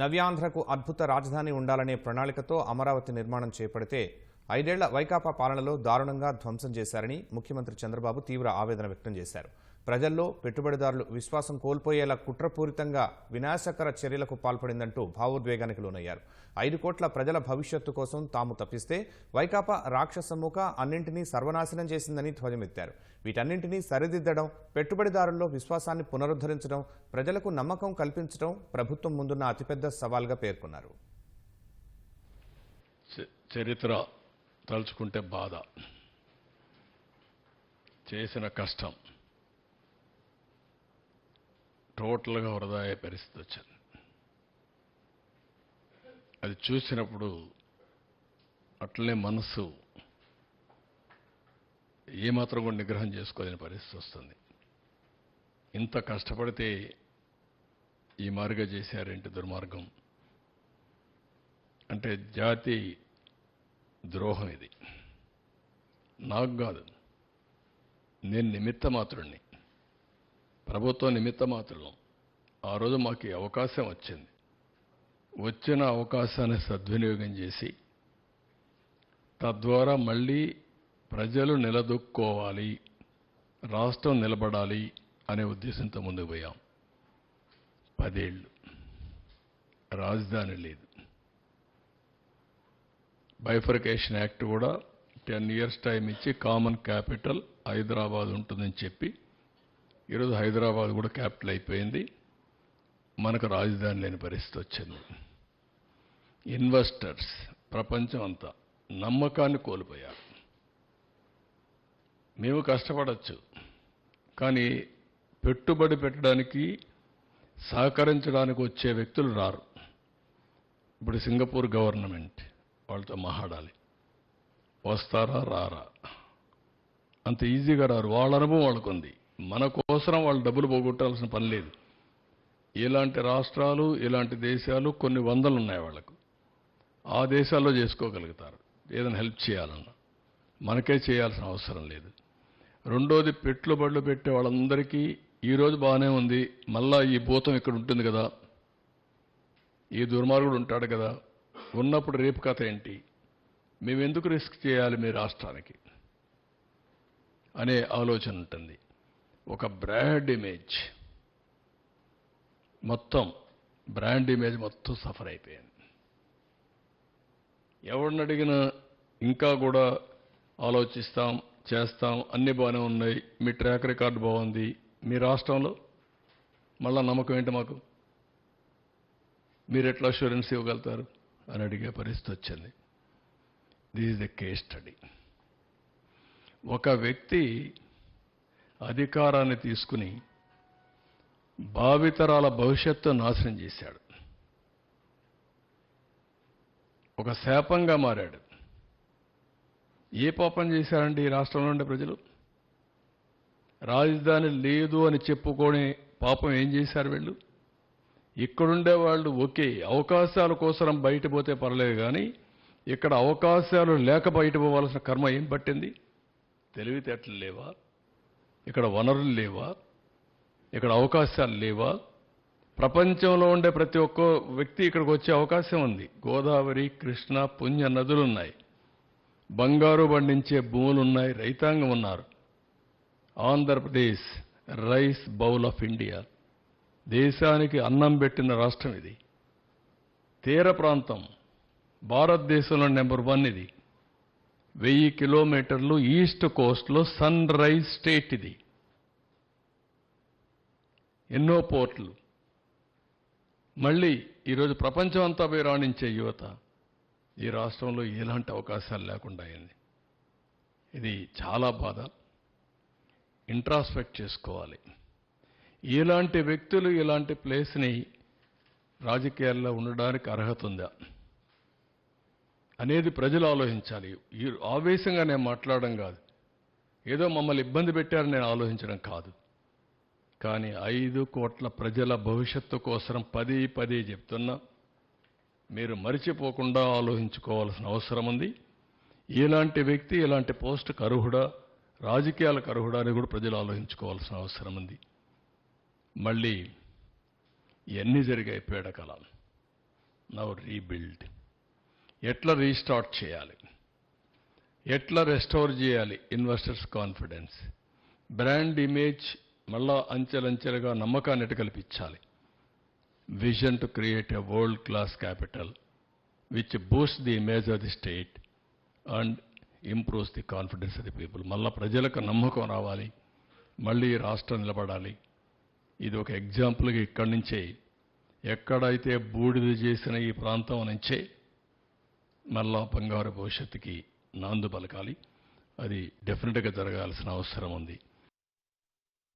నవ్యాంధ్రకు అద్భుత రాజధాని ఉండాలనే ప్రణాళికతో అమరావతి నిర్మాణం చేపడితే ఐదేళ్ళ వైకాపా పాలనలో దారుణంగా ధ్వంసం చేశారని ముఖ్యమంత్రి చంద్రబాబు తీవ్ర ఆవేదన వ్యక్తం చేశారు. ప్రజల్లో పెట్టుబడిదారులు విశ్వాసం కోల్పోయేలా కుట్రపూరితంగా వినాశకర చర్యలకు పాల్పడిందంటూ భావోద్వేగానికి లోనయ్యారు. ఐదు కోట్ల ప్రజల భవిష్యత్తు కోసం తాము తప్పిస్తే వైకాపా రాక్షసముఖ అన్నింటినీ సర్వనాశనం చేసిందని ధ్వజమెత్తారు. వీటన్నింటినీ సరిదిద్దడం పెట్టుబడిదారుల్లో విశ్వాసాన్ని పునరుద్ధరించడం ప్రజలకు నమ్మకం కల్పించడం ప్రభుత్వం ముందున్న అతిపెద్ద సవాల్గా పేర్కొన్నారు. చరిత్ర తలుచుకుంటే బాధ. చేసిన కష్టం. టోటల్గా వృధా అయ్యే పరిస్థితి వచ్చింది. అది చూసినప్పుడు అట్లనే మనసు ఏమాత్రం కూడా నిగ్రహం చేసుకోలేని పరిస్థితి వస్తుంది. ఇంత కష్టపడితే ఈ మార్గం చేశారేంటి దుర్మార్గం? అంటే జాతి ద్రోహం ఇది. నాకు కాదు నేను నిమిత్త మాత్రుణ్ణి ప్రభుత్వం నిమిత్త మాత్రం ఆ రోజు మాకు అవకాశం వచ్చింది. వచ్చిన అవకాశాన్ని సద్వినియోగం చేసి తద్వారా మళ్ళీ ప్రజలు నిలదొక్కోవాలి రాష్ట్రం నిలబడాలి అనే ఉద్దేశంతో ముందుకు పోయాం. పదేళ్ళు. రాజధాని లేదు. బైఫర్కేషన్ యాక్ట్ కూడా టెన్ ఇయర్స్ టైం ఇచ్చి కామన్ క్యాపిటల్ హైదరాబాద్ ఉంటుందని చెప్పి ఈరోజు హైదరాబాద్ కూడా క్యాపిటల్ అయిపోయింది. మనకు రాజధాని లేని పరిస్థితి వచ్చింది. ఇన్వెస్టర్స్ ప్రపంచం అంతా నమ్మకాన్ని కోల్పోయారు. మేము కష్టపడచ్చు కానీ పెట్టుబడి పెట్టడానికి సహకరించడానికి వచ్చే వ్యక్తులు రారు. ఇప్పుడు సింగపూర్ గవర్నమెంట్ వాళ్ళతో మహాడాలి వస్తారా రారా? అంత ఈజీగా రారు. వాళ్ళ అనుభవం వాళ్ళకు ఉంది మన కోసం వాళ్ళు డబ్బులు పోగొట్టాల్సిన పని లేదు. ఇలాంటి రాష్ట్రాలు ఇలాంటి దేశాలు కొన్ని వందలు ఉన్నాయి వాళ్ళకు. ఆ దేశాల్లో చేసుకోగలుగుతారు. ఏదైనా హెల్ప్ చేయాలన్నా. మనకే చేయాల్సిన అవసరం లేదు. రెండోది పెట్టుబడులు పెట్టే వాళ్ళందరికీ ఈరోజు బాగానే ఉంది. మళ్ళా ఈ భూతం ఇక్కడ ఉంటుంది కదా. ఈ దుర్మార్గుడు ఉంటాడు కదా. ఉన్నప్పుడు రేపు కథ ఏంటి? మేము ఎందుకు రిస్క్ చేయాలి మీ రాష్ట్రానికి? అనే ఆలోచన ఉంటుంది. ఒక బ్రాండ్ ఇమేజ్. మొత్తం బ్రాండ్ ఇమేజ్ మొత్తం సఫర్ అయిపోయింది. ఎవరిని అడిగినా ఇంకా కూడా ఆలోచిస్తాం చేస్తాం అన్ని బాగానే ఉన్నాయి మీ ట్రాక్ రికార్డు బాగుంది మీ రాష్ట్రంలో మళ్ళా నమ్మకం ఏంటి మాకు? మీరు ఎట్లా అష్యూరెన్స్ ఇవ్వగలుగుతారు? అని అడిగే పరిస్థితి వచ్చింది. This is the case study ఒక వ్యక్తి అధికారాన్ని తీసుకుని భావితరాల భవిష్యత్తు నాశనం చేశాడు. ఒక శాపంగా మారాడు. ఏ పాపం చేశారండి ఈ రాష్ట్రంలో ఉండే ప్రజలు? రాజధాని లేదు అని చెప్పుకొని పాపం ఏం చేశారు వీళ్ళు? ఇక్కడుండే వాళ్ళు ఓకే అవకాశాల కోసం బయట పోతే పర్లేదు కానీ ఇక్కడ అవకాశాలు లేక బయట పోవాల్సిన కర్మ ఏం పట్టింది? తెలివితేటలు లేవా? ఇక్కడ వనరులు లేవా? ఇక్కడ అవకాశాలు లేవా? ప్రపంచంలో ఉండే ప్రతి ఒక్క వ్యక్తి ఇక్కడికి వచ్చే అవకాశం ఉంది. గోదావరి కృష్ణ పుణ్య నదులు ఉన్నాయి. బంగారు పండించే భూములు ఉన్నాయి. రైతాంగం ఉన్నారు. Andhra Pradesh rice bowl of India. దేశానికి అన్నం పెట్టిన రాష్ట్రం ఇది. తీర ప్రాంతం. భారతదేశంలో నెంబర్ వన్ ఇది. వెయ్యి కిలోమీటర్లు ఈస్ట్ కోస్ట్లో సన్ రైజ్ స్టేట్ ఇది. ఎన్నో పోర్ట్లు. మళ్ళీ ఈరోజు ప్రపంచం అంతా పోయి రాణించే యువత ఈ రాష్ట్రంలో ఎలాంటి అవకాశాలు లేకుండా అయింది. ఇది చాలా బాధ. ఇంట్రాస్పెక్ట్ చేసుకోవాలి. ఇలాంటి వ్యక్తులు ఇలాంటి ప్లేస్ని రాజకీయాల్లో ఉండడానికి అర్హత ఉందా? అనేది ప్రజలు ఆలోచించాలి. ఈ ఆవేశంగా నేను మాట్లాడడం కాదు. ఏదో మమ్మల్ని ఇబ్బంది పెట్టారని నేను ఆలోచించడం కాదు. కానీ ఐదు కోట్ల ప్రజల భవిష్యత్తు కోసం పది పది చెప్తున్నా. మీరు మరిచిపోకుండా ఆలోచించుకోవాల్సిన అవసరం ఉంది. ఇలాంటి వ్యక్తి ఇలాంటి పోస్ట్ అర్హుడా రాజకీయాలకు అర్హుడా అని కూడా ప్రజలు ఆలోచించుకోవాల్సిన అవసరం ఉంది. మళ్ళీ ఎన్ని జరిగాయి పీడకలం నవ్ రీబిల్డ్. ఎట్లా రీస్టార్ట్ చేయాలి? ఎట్లా రెస్టోర్ చేయాలి? Investors confidence. బ్రాండ్ ఇమేజ్ మళ్ళా అంచెలంచెలుగా నమ్మకాన్ని కల్పించాలి? Vision to create a world class capital which boost the image of the state and improves the confidence of the people. మళ్ళా ప్రజలకు నమ్మకం రావాలి. మళ్ళీ రాష్ట్రం నిలబడాలి. ఇది ఒక ఎగ్జాంపుల్గా ఇక్కడి నుంచే ఎక్కడైతే బూడిద చేసిన ఈ ప్రాంతం నుంచే మళ్ళా బంగారు భవిష్యత్తుకి నాందు పలకాలి. అది డెఫినెట్గా జరగాల్సిన అవసరం ఉంది.